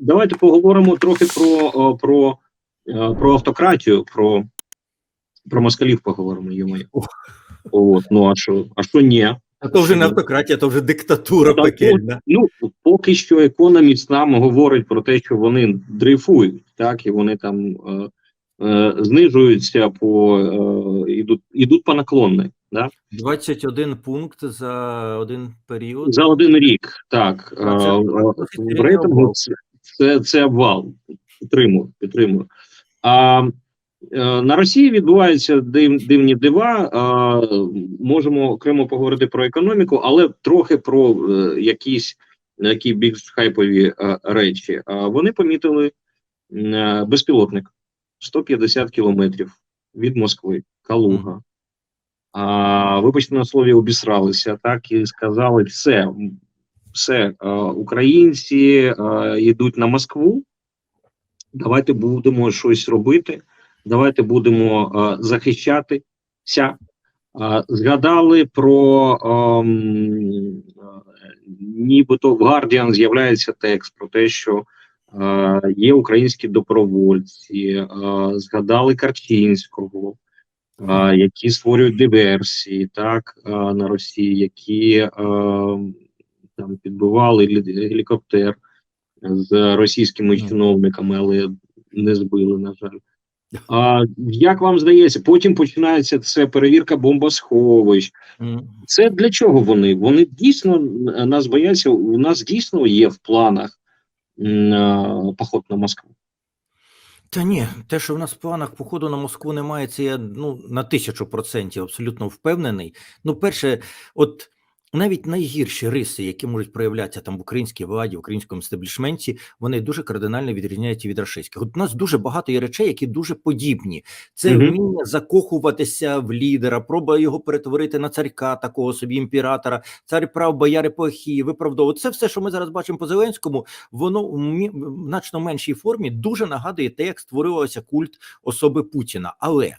давайте поговоримо трохи про, про, е, про автократію, про, про москалів поговоримо, йому. От, ну а що, а що ні? А то вже не автократія, то вже диктатура Так, пекельна. Ну, поки що економіст нам говорить про те, що вони дрейфують, так, і вони там е, е, знижуються по е, ідуть, ідуть по наклонних, да? 21 пункт за один період. за один рік. Так, А це е, досить в рейтингу це, це, це обвал. Підтримую, підтримую. А е, на Росії відбуваються див, дивні дива. А, можемо окремо поговорити про економіку, але трохи про е, якісь які більш хайпові е, речі. А, вони помітили безпілотник 150 кілометрів від Москви, Калуга. А, вибачте на слові, обісралися, так і сказали, все, все, е, українці е, йдуть на Москву. Давайте будемо щось робити. Давайте будемо е, захищатися. Згадали про ем, нібито в Guardian з'являється текст про те, що є українські добровольці, згадали Карчинського, які створюють диверсії, так на Росії, які е, там підбивали лі- гелікоптер з російськими чиновниками, але не збили, на жаль. А як вам здається, потім починається це перевірка бомбосховищ. Це для чого вони? Вони дійсно нас бояться. У нас дійсно є в планах е, поход на Москву. Та ні, те, що в нас в планах походу на Москву немає, це я ну на тисячу процентів абсолютно впевнений. Ну, перше, от навіть найгірші риси, які можуть проявлятися там в українській владі, в українському естеблішменті, вони дуже кардинально відрізняються від рашистських. От у нас дуже багато є речей, які дуже подібні. Це вміння закохуватися в лідера, проба його перетворити на царька, такого собі імператора, цар прав, бояри плохі, виправдовувати. Це все, що ми зараз бачимо по Зеленському, воно в в значно меншій формі дуже нагадує те, як створювався культ особи Путіна. Але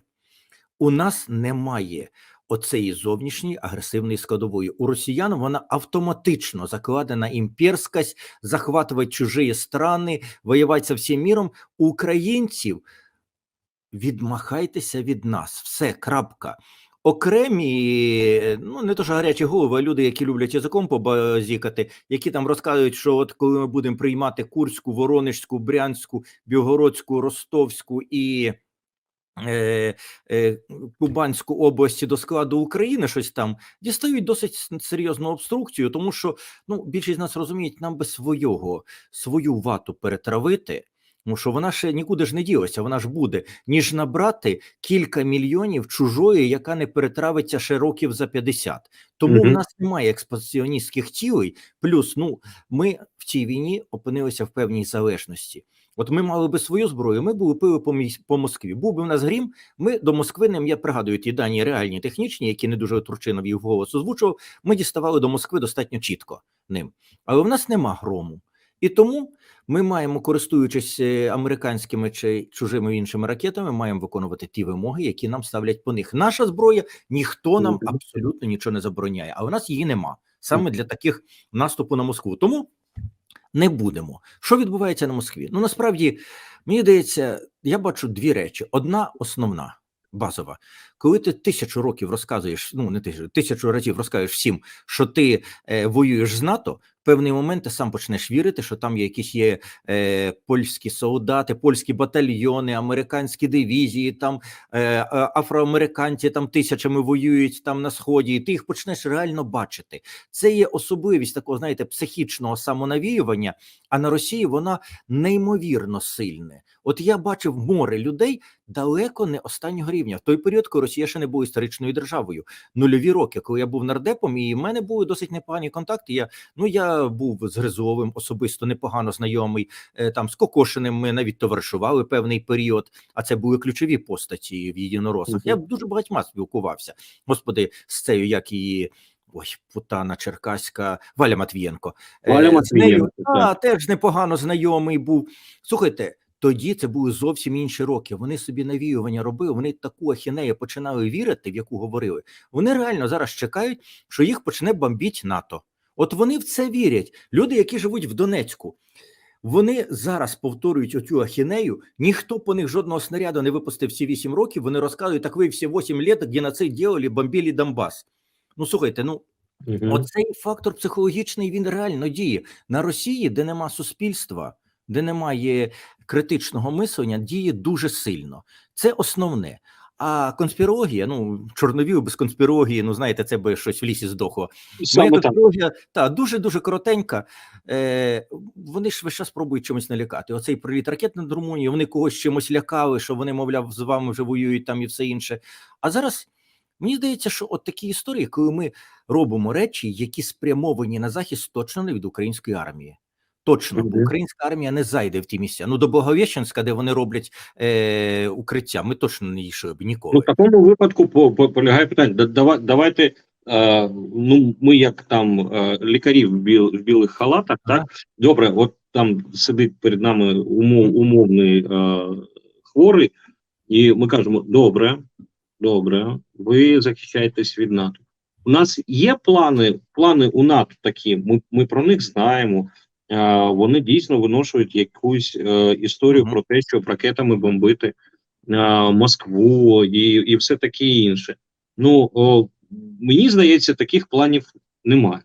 у нас немає оцеї зовнішньої агресивної складової. У росіян вона автоматично закладена імперськость, захватувати чужі страни, воювати всім міром. У українців відмахайтеся від нас. Все, крапка. Окремі, ну не то що гарячі голови, а люди, які люблять язиком побазікати, які там розказують, що от коли ми будемо приймати Курську, Воронежську, Брянську, Білгородську, Ростовську і Кубанську області до складу України, щось там дістають досить серйозну обструкцію, тому що ну більшість з нас розуміють, нам би свого свою вату перетравити. Тому що вона ще нікуди ж не ділася, вона ж буде, ніж набрати кілька мільйонів чужої, яка не перетравиться ще років за 50. Тому в нас немає експансіоністських цілей. Плюс, ну ми в цій війні опинилися в певній залежності. От ми мали би свою зброю, ми б лупили по, міс- по Москві. Був би в нас грім. Ми до Москви ним, я пригадую ті дані реальні технічні, які не дуже Турчинов їх голос озвучував. Ми діставали до Москви достатньо чітко ним. Але в нас нема грому. І тому ми маємо, користуючись е, американськими чи чужими іншими ракетами, маємо виконувати ті вимоги, які нам ставлять по них. Наша зброя ніхто нам абсолютно нічого не забороняє, а у нас її нема саме для таких наступу на Москву. Тому не будемо. Що відбувається на Москві? Ну насправді мені здається, я бачу дві речі: одна основна. Базова, коли ти тисячу років розказуєш, ну не тисячу, тисячу разів розказуєш всім, що ти е, воюєш з НАТО, в певний момент ти сам почнеш вірити, що там є якісь є е, польські солдати, польські батальйони, американські дивізії, там е, афроамериканці там тисячами воюють там на сході, і ти їх почнеш реально бачити. Це є особливість такого, знаєте, психічного самонавіювання. А на Росії вона неймовірно сильне. От я бачив море людей далеко не останнього рівня. В той період, коли Росія ще не була історичною державою, нульові роки, коли я був нардепом, і в мене були досить непогані контакти. Я ну я був з Гризовим особисто непогано знайомий. е, Там з Кокошиним ми навіть товаришували певний період. А це були ключові постаті в єдиноросах. Я дуже багатьма спілкувався. Господи, з цією, як її. Ой, путана Черкаська, Валя Матвієнко. Е, Валя з нею, та, теж непогано знайомий був. Слухайте, тоді це були зовсім інші роки. Вони собі навіювання робили, вони таку ахінею починали вірити, в яку говорили. Вони реально зараз чекають, що їх почне бомбіть НАТО. От вони в це вірять. Люди, які живуть в Донецьку. Вони зараз повторюють оцю ахінею. Ніхто по них жодного снаряду не випустив ці 8 років. Вони розказують, так ви всі 8 років геноцид діяли, бомбили Донбас. Ну слухайте, ну Мгм. Оцей фактор психологічний він реально діє на Росії, де нема суспільства, де немає критичного мислення, діє дуже сильно. Це основне. А конспірологія, ну чорновіл без конспірології, ну знаєте, це би щось в лісі здохло. Моя конспірологія та дуже дуже коротенька. Е, вони ж весь час пробують чимось налякати. Оцей приліт ракет над Румунією, вони когось чимось лякали, що вони, мовляв, з вами вже воюють там і все інше. А зараз мені здається, що от такі історії, коли ми робимо речі, які спрямовані на захист, точно не від української армії. Точно, бо українська армія не зайде в ті місця. Ну до Благовіщенська, де вони роблять е, укриття, ми точно не йшли б ніколи. Ну, в такому випадку по, по, полягає питання. Да- дава- давайте, е, ну, ми як там е, лікарі в, біл, в білих халатах, так? Добре, от там сидить перед нами умов, умовний е, хворий, і ми кажемо: добре, добре, ви захищаєтесь від НАТО. У нас є плани, плани у НАТО такі, ми, ми про них знаємо. Е, вони дійсно виношують якусь е, історію про те, що ракетами бомбити е, Москву і, і все таке інше. Ну о, мені здається, таких планів немає.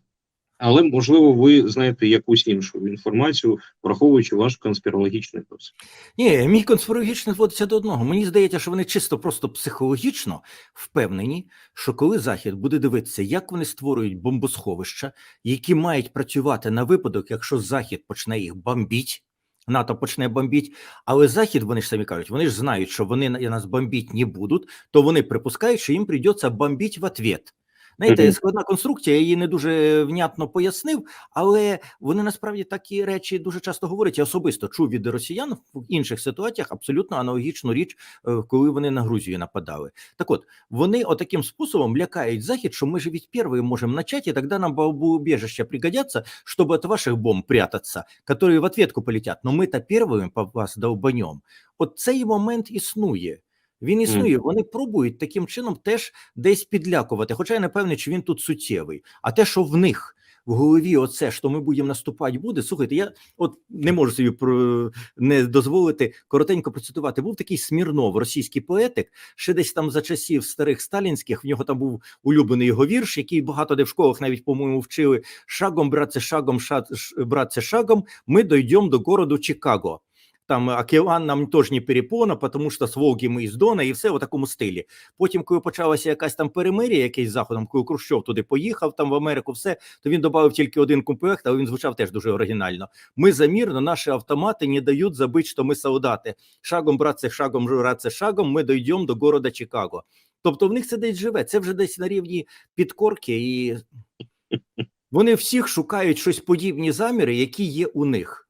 Але можливо, ви знаєте якусь іншу інформацію, враховуючи ваш конспірологічний досвід. Ні, мій конспірологічний зводиться до одного. Мені здається, що вони чисто просто психологічно впевнені, що коли Захід буде дивитися, як вони створюють бомбосховища, які мають працювати на випадок, якщо Захід почне їх бомбіть, НАТО почне бомбіть, але Захід, вони ж самі кажуть, вони ж знають, що вони нас бомбіть не будуть, то вони припускають, що їм прийдеться бомбіть в ответ. Знаєте, складна конструкція, я її не дуже внятно пояснив, але вони насправді такі речі дуже часто говорять. Я особисто чув від росіян в інших ситуаціях абсолютно аналогічну річ, е, коли вони на Грузію нападали. Так от вони отаким способом лякають захід, що ми же від першої можемо начать, і тоді нам бомбоубежища пригодятся, щоб від ваших бомб прятаться, які в ответку полетять. Но ми-то першими по вас долбанем. От цей момент існує. Він існує. Вони пробують таким чином теж десь підлякувати. Хоча я не певний, чи він тут суттєвий. А те, що в них в голові, оце, що ми будемо наступати, буде. Слухайте, я от не можу собі про не дозволити коротенько процитувати. Був такий Смірнов, російський поетик, ще десь там за часів старих сталінських. В нього там був улюблений його вірш, який багато де в школах навіть, по-моєму, вчили. Шагом, братце, шагом, ша, ш- братце, шагом, ми дойдемо до городу Чикаго. Там океан нам теж не перепона, тому що з Волги ми із Дона, і все в такому стилі. Потім, коли почалася якась там перемир'я, якийсь заходом, коли Хрущов туди поїхав, там в Америку, все, то він додав тільки один комплект, але він звучав теж дуже оригінально. Ми за мир, но наші автомати не дають забити, що ми солдати. Шагом, братце, шагом, братце, шагом, ми дійдемо до города Чикаго. Тобто в них це десь живе. Це вже десь на рівні підкорки, і вони всіх шукають щось подібні заміри, які є у них.